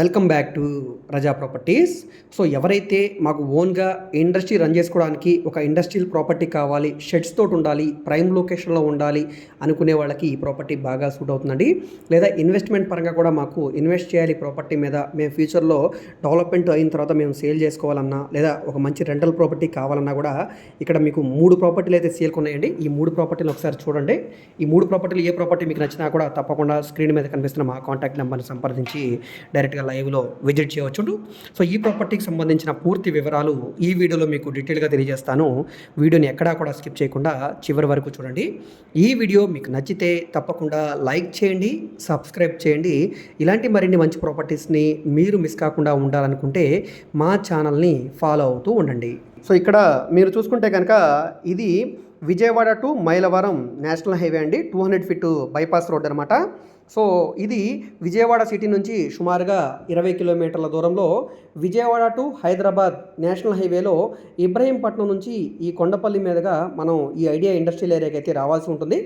Welcome back to Raza properties. So ఎవరైతే మాకు ఓన్గా ఇండస్ట్రీ రన్ చేసుకోవడానికి ఒక ఇండస్ట్రియల్ ప్రాపర్టీ కావాలి షెడ్స్ తోటి ఉండాలి ప్రైమ్ లొకేషన్లో ఉండాలి అనుకునే వాళ్ళకి ఈ ప్రాపర్టీ బాగా సూట్ అవుతుందండి. లేదా ఇన్వెస్ట్మెంట్ పరంగా కూడా మాకు ఇన్వెస్ట్ చేయాలి ప్రాపర్టీ మీద. మేము ఫ్యూచర్లో డెవలప్మెంట్ అయిన తర్వాత మేము సేల్ చేసుకోవాలన్నా లేదా ఒక మంచి రెంటల్ ప్రాపర్టీ కావాలన్నా కూడా ఇక్కడ మీకు మూడు ప్రాపర్టీలు అయితే సేల్కి ఉన్నాయండి. ఈ మూడు ప్రాపర్టీలు ఒకసారి చూడండి. ఈ మూడు ప్రాపర్టీలు ఏ ప్రాపర్టీ మీకు నచ్చినా కూడా తప్పకుండా స్క్రీన్ మీద కనిపిస్తున్న మా కాంటాక్ట్ నెంబర్ని సంప్రదించి డైరెక్ట్గా లైవ్లో విజిట్ చేయవచ్చు సో ఈ ప్రాపర్టీకి సంబంధించిన పూర్తి వివరాలు ఈ వీడియోలో మీకు డీటెయిల్గా తెలియజేస్తాను. వీడియోని ఎక్కడా కూడా స్కిప్ చేయకుండా చివరి వరకు చూడండి. ఈ వీడియో మీకు నచ్చితే తప్పకుండా లైక్ చేయండి సబ్స్క్రైబ్ చేయండి. ఇలాంటి మరిన్ని మంచి ప్రాపర్టీస్ని మీరు మిస్ కాకుండా ఉండాలనుకుంటే మా ఛానల్ని ఫాలో అవుతూ ఉండండి. సో ఇక్కడ మీరు చూసుకుంటే కనుక ఇది Vijayawada to Mylavaram national highway అండి. Two hundred feet bypass road అనమాట సో ఇది విజయవాడ సిటీ నుంచి సుమారుగా ఇరవై కిలోమీటర్ల దూరంలో విజయవాడ టు హైదరాబాద్ నేషనల్ హైవేలో ఇబ్రహీంపట్నం నుంచి ఈ కొండపల్లి మీదుగా మనం ఈ ఐడియా ఇండస్ట్రియల్ ఏరియాకి అయితే రావాల్సి ఉంటుంది.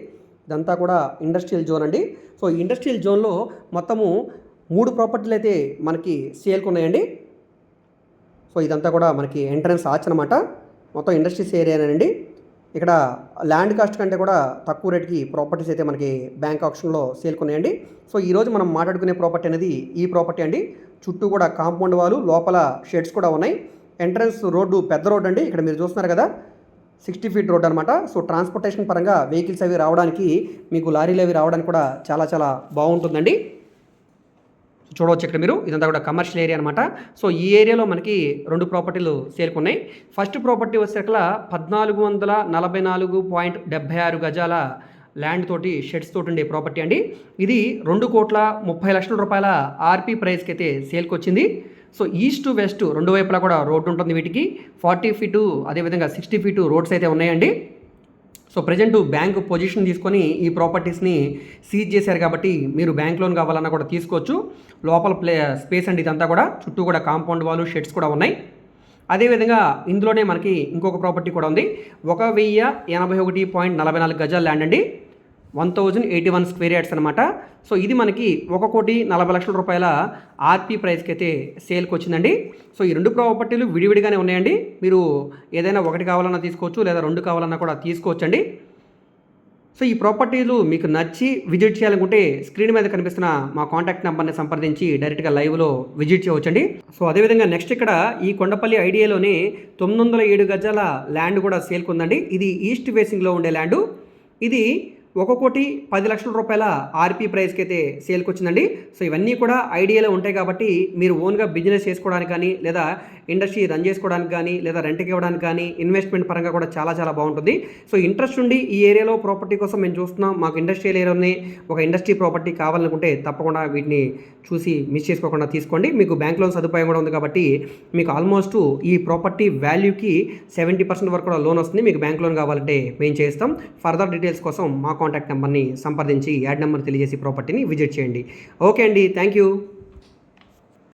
ఇదంతా కూడా ఇండస్ట్రియల్ జోన్ అండి. సో ఈ ఇండస్ట్రియల్ జోన్లో మొత్తము మూడు ప్రాపర్టీలు అయితే మనకి సేల్కి ఉన్నాయండి. సో ఇదంతా కూడా మనకి ఎంట్రన్స్ ఆచనమాట అనమాట మొత్తం ఇండస్ట్రీస్ ఏరియానండి ఇక్కడ ల్యాండ్ కాస్ట్ కంటే కూడా తక్కువ రేట్కి ప్రాపర్టీస్ అయితే మనకి బ్యాంక్ ఆప్షన్లో సేల్కొన్నాయండి సో ఈరోజు మనం మాట్లాడుకునే ప్రాపర్టీ అనేది ఈ ప్రాపర్టీ అండి. చుట్టూ కూడా కాంపౌండ్ వాళ్ళు లోపల షెడ్స్ కూడా ఉన్నాయి. ఎంట్రన్స్ రోడ్డు పెద్ద రోడ్డు అండి. ఇక్కడ మీరు చూస్తున్నారు కదా సిక్స్టీ ఫీట్ రోడ్ అనమాట సో ట్రాన్స్పోర్టేషన్ పరంగా వెహికల్స్ అవి రావడానికి మీకు లారీలు అవి రావడానికి కూడా చాలా చాలా బాగుంటుందండి. చూడవచ్చు ఇక్కడ మీరు. ఇదంతా కూడా కమర్షియల్ ఏరియా అనమాట సో ఈ ఏరియాలో మనకి రెండు ప్రాపర్టీలు సేల్కి ఉన్నాయి ఫస్ట్ ప్రాపర్టీ వచ్చేసరికల పద్నాలుగు వందల నలభై నాలుగు పాయింట్ డెబ్బై ఆరు గజాల ల్యాండ్ తోటి షెడ్స్ తోటి ఉండే ప్రాపర్టీ అండి. ఇది రెండు కోట్ల ముప్పై లక్షల రూపాయల ఆర్పీ ప్రైస్కి అయితే సేల్కి వచ్చింది సో ఈస్ట్ వెస్ట్ రెండు వైపులా కూడా రోడ్డు ఉంటుంది వీటికి. ఫార్టీ ఫీటు అదేవిధంగా సిక్స్టీ ఫీటు రోడ్స్ అయితే ఉన్నాయండి. సో ప్రజెంట్ బ్యాంకు పొజిషన్ తీసుకొని ఈ ప్రాపర్టీస్ని సీజ్ చేశారు కాబట్టి మీరు బ్యాంక్ లోన్ కావాలన్నా కూడా తీసుకోవచ్చు. లోపల ప్లే స్పేస్ అండ్ ఇదంతా కూడా చుట్టూ కూడా కాంపౌండ్ వాళ్ళు షెడ్స్ కూడా ఉన్నాయి. అదేవిధంగా ఇందులోనే మనకి ఇంకొక ప్రాపర్టీ కూడా ఉంది. ఒక వెయ్యి ఎనభై ఒకటి పాయింట్ నలభై నాలుగు గజాల ల్యాండ్ అండి. One thousand eighty one square yards అనమాట సో ఇది మనకి ఒక కోటి నలభై లక్షల రూపాయల ఆర్పీ ప్రైస్కి అయితే సేల్కి వచ్చిందండి సో ఈ రెండు ప్రాపర్టీలు విడివిడిగానే ఉన్నాయండి. మీరు ఏదైనా ఒకటి కావాలన్నా తీసుకోవచ్చు లేదా రెండు కావాలన్నా కూడా తీసుకోవచ్చండి. సో ఈ ప్రాపర్టీలు మీకు నచ్చి విజిట్ చేయాలనుకుంటే స్క్రీన్ మీద కనిపిస్తున్న మా కాంటాక్ట్ నెంబర్ని సంప్రదించి డైరెక్ట్గా లైవ్లో విజిట్ చేయవచ్చండి. సో అదేవిధంగా నెక్స్ట్ ఇక్కడ ఈ కొండపల్లి ఐడియాలోనే తొమ్మిది వందల ఏడు గజాల ల్యాండ్ కూడా సేల్కి ఉందండి ఇది ఈస్ట్ ఫేసింగ్లో ఉండే ల్యాండు. ఇది ఒక కోటి పది లక్షల రూపాయల ఆర్పీ ప్రైస్కి అయితే సేల్కి వచ్చిందండి సో ఇవన్నీ కూడా ఐడియాలో ఉంటాయి కాబట్టి మీరు ఓన్గా బిజినెస్ చేసుకోవడానికి కానీ లేదా ఇండస్ట్రీ రన్ చేసుకోవడానికి కానీ లేదా రెంట్కి ఇవ్వడానికి కానీ ఇన్వెస్ట్మెంట్ పరంగా కూడా చాలా చాలా బాగుంటుంది. సో ఇంట్రెస్ట్ ఉండి ఈ ఏరియాలో ప్రాపర్టీ కోసం మేము చూస్తున్నాం. మాకు ఇండస్ట్రియల్ ఏరియాలోనే ఒక ఇండస్ట్రీ ప్రాపర్టీ కావాలనుకుంటే తప్పకుండా వీటిని చూసి మిస్ చేసుకోకుండా తీసుకోండి. మీకు బ్యాంక్ లోన్ సదుపాయం కూడా ఉంది కాబట్టి మీకు ఆల్మోస్ట్ ఈ ప్రాపర్టీ వాల్యూకి సెవెంటీ పర్సెంట్ వరకు కూడా లోన్ వస్తుంది. మీకు బ్యాంక్ లోన్ కావాలంటే మేము చేస్తాం. ఫర్దర్ డీటెయిల్స్ కోసం మా కాంటాక్ట్ నెంబర్ని సంప్రదించి యాడ్ నెంబర్ తెలియజేసి ప్రాపర్టీని విజిట్ చేయండి. ఓకే అండి థ్యాంక్ యూ